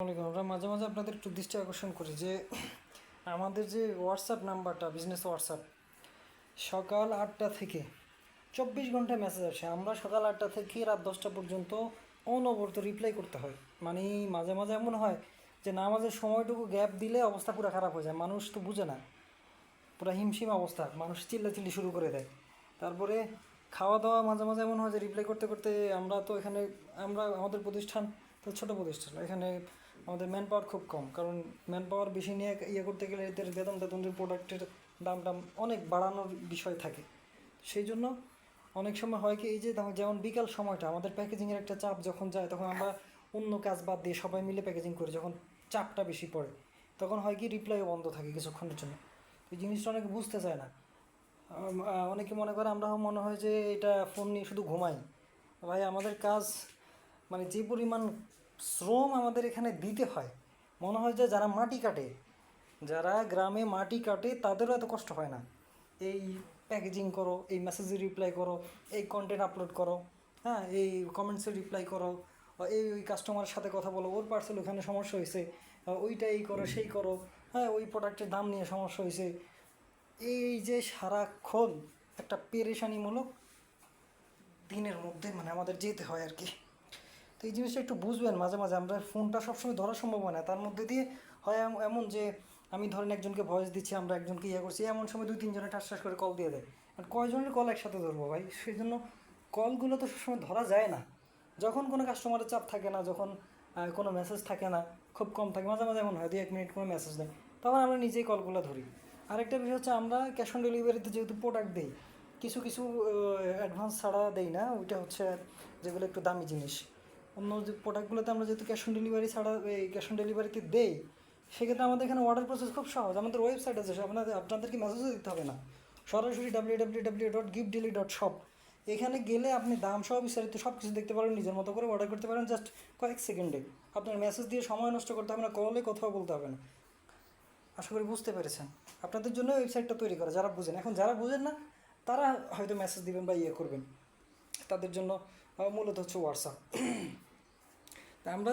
আমরা মাঝে মাঝে আপনাদের একটু দৃষ্টি আকর্ষণ করি যে আমাদের যে হোয়াটসঅ্যাপ নাম্বারটা বিজনেস হোয়াটসঅ্যাপ সকাল আটটা থেকে চব্বিশ ঘণ্টা মেসেজ আসে। আমরা সকাল আটটা থেকে রাত দশটা পর্যন্ত অনবরত রিপ্লাই করতে হয়। মানে মাঝে মাঝে এমন হয় যে নামাজের সময়টুকু গ্যাপ দিলে অবস্থা পুরো খারাপ হয়ে যায়। মানুষ তো বুঝে না। পুরো হিমশিম অবস্থা। মানুষ চিল্লাচিল্লি শুরু করে দেয়। তারপরে খাওয়া দাওয়া মাঝে মাঝে এমন হয় যে রিপ্লাই করতে করতে আমরা তো এখানে, আমরা আমাদের প্রতিষ্ঠান তো ছোটো প্রতিষ্ঠান। এখানে আমাদের ম্যান পাওয়ার খুব কম। কারণ ম্যান পাওয়ার বেশি নিয়ে ইয়ে করতে গেলে এদের বেতন টেতনের প্রোডাক্টের দাম টাম অনেক বাড়ানোর বিষয় থাকে। সেই জন্য অনেক সময় হয় কি, এই যে যেমন বিকাল সময়টা, আমাদের প্যাকেজিংয়ের একটা চাপ যখন যায়, তখন আমরা অন্য কাজ বাদ দিয়ে সবাই মিলে প্যাকেজিং করি, যখন চাপটা বেশি পড়ে। তখন হয় কি রিপ্লাইও বন্ধ থাকে কিছুক্ষণের জন্য। এই জিনিসটা অনেকে বুঝতে চায় না। অনেকে মনে করে আমরা মনে হয় যে এটা ফোন নিয়ে শুধু ঘুমাই। ভাই, আমাদের কাজ মানে যে পরিমাণ শ্রম আমাদের এখানে দিতে হয়। মনে হয় যে যারা মাটি কাটে, যারা গ্রামে মাটি কাটে, তাদেরও এত কষ্ট হয় না। এই প্যাকেজিং করো, এই মেসেজে রিপ্লাই করো, এই কন্টেন্ট আপলোড করো হ্যাঁ এই কমেন্টসে রিপ্লাই করো এই ওই কাস্টমারের সাথে কথা বলো, ওর পার্সেল ওখানে সমস্যা হয়েছে ওইটা এই করো, সেই করো হ্যাঁ ওই প্রোডাক্টের দাম নিয়ে সমস্যা হয়েছে এই যে সারাক্ষণ একটা পেরেশানিমূলক দিনের মধ্যে মানে আমাদের যেতে হয় আর কি। তো এই জিনিসটা একটু বুঝবেন মাঝে মাঝে। আমরা ফোনটা সবসময় ধরা সম্ভব হয় না। তার মধ্যে দিয়ে হয় এম- এমন যে, আমি ধরেন একজনকে ভয়েস দিচ্ছি, আমরা একজনকে ইয়ে করছি, এমন সময় দুই তিনজনে ঠাস করে কল দিয়ে দেয়। আর কয়জনের কল একসাথে ধরবো ভাই? সেই জন্য কলগুলো তো সবসময় ধরা যায় না। যখন কোনো কাস্টমারের চাপ থাকে না, যখন কোনো মেসেজ থাকে না, খুব কম থাকে, মাঝে মাঝে এমন হয় দুই এক মিনিট কোনো মেসেজ নেই। তখন আমরা নিজেই কলগুলো ধরি। আরেকটা বিষয় হচ্ছে, আমরা ক্যাশ অন ডেলিভারিতে যেহেতু প্রোডাক্ট দিই, কিছু কিছু অ্যাডভান্স ছাড়া দেই না, ওইটা হচ্ছে যেগুলো একটু দামি জিনিস। অন্য যে প্রোডাক্টগুলোতে আমরা যেহেতু ক্যাশ অন ডেলিভারি ছাড়া, এই ক্যাশ অন ডেলিভারিতে দেই, সেক্ষেত্রে আমাদের এখানে অর্ডার প্রসেস খুব সহজ। আমাদের ওয়েবসাইট আছে, আপনাদের আপনাদেরকে মেসেজও দিতে হবে না। সরাসরি W W W dot gift daily dot shop এখানে গেলে আপনি দাম সহ বিস্তারিত সব কিছু দেখতে পারেন নিজের মতো করে অর্ডার করতে পারেন জাস্ট কয়েক সেকেন্ডে। আপনার মেসেজ দিয়ে সময় নষ্ট করতে হবে না কলে কোথাও বলতে হবে না। আশা করি বুঝতে পেরেছেন। আপনাদের জন্য ওয়েবসাইটটা তৈরি করা, যারা বুঝেন। এখন যারা বুঝেন না, তারা হয়তো মেসেজ দিবেন বা ইয়ে করবেন। তাদের জন্য মূলত হচ্ছে হোয়াটসঅ্যাপ তা আমরা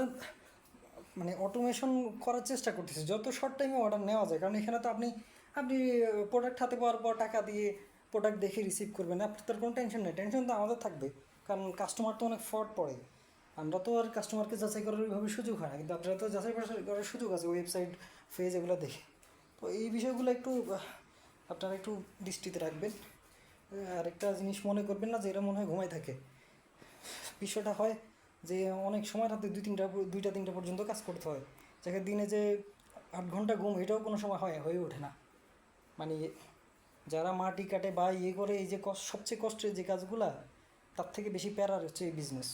মানে অটোমেশন করার চেষ্টা করতেছি। যত শর্ট টাইমে অর্ডার নেওয়া যায়, কারণ এখানে তো আপনি আপনি প্রোডাক্ট হাতে পাওয়ার পর টাকা দিয়ে প্রোডাক্ট দেখে রিসিভ করবেন। আপনার তার কোনো টেনশন নেই। টেনশন তো আমাদের থাকবে, কারণ কাস্টমার তো অনেক ফ্রড পড়ে। আমরা তো আর কাস্টমারকে যাচাই করার ওইভাবে সুযোগ হয় না। কিন্তু আপনারা তো যাচাই করার সুযোগ আছে ওয়েবসাইট ফেজ এগুলো দেখে। তো এই বিষয়গুলো একটু আপনারা একটু দৃষ্টিতে রাখবেন। আর একটা জিনিস মনে করবেন না যে এরা মনে হয় ঘুমাই থাকে। বিষয়টা হয় যে অনেক সময় রাতে দুই তিনটা দুইটা তিনটা পর্যন্ত কাজ করতে হয়। যাকে দিনে যে আট ঘণ্টা ঘুম, এটাও কোনো সময় হয়, হয়ে ওঠে না। মানে যারা মাটি কাটে বা ইয়ে করে, এই যে সবচেয়ে কষ্টের যে কাজগুলা, তার থেকে বেশি প্যারার হচ্ছে এই বিজনেস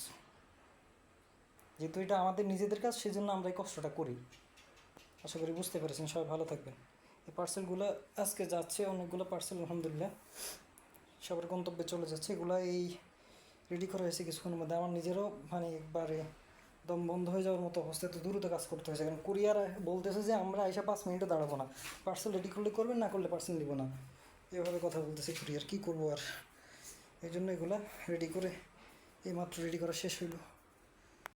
যেহেতু এটা আমাদের নিজেদের কাজ সেই জন্য আমরা এই কষ্টটা করি। আশা করি বুঝতে পেরেছেন, সবাই ভালো থাকবেন। এই পার্সেলগুলো আজকে যাচ্ছে, অনেকগুলো পার্সেল আলহামদুলিল্লাহ। সবার গন্তব্যে চলে যাচ্ছে। এগুলো এই রেডি করা হয়েছে কিছুক্ষণের মধ্যে। আমার নিজেরও মানে একবারে দম বন্ধ হয়ে যাওয়ার মতো অবস্থায় তো দ্রুত কাজ করতে হয়েছে। কারণ কুরিয়ার বলতেছে যে, আমরা এসে পাঁচ মিনিটে দাঁড়াবো না। পার্সেল রেডি করলে করবেন, না করলে পার্সেল দিব না। এভাবে কথা বলতেছে কুরিয়ার কী করব আর? এই জন্য এগুলা রেডি করে এইমাত্র রেডি করা শেষ হইল।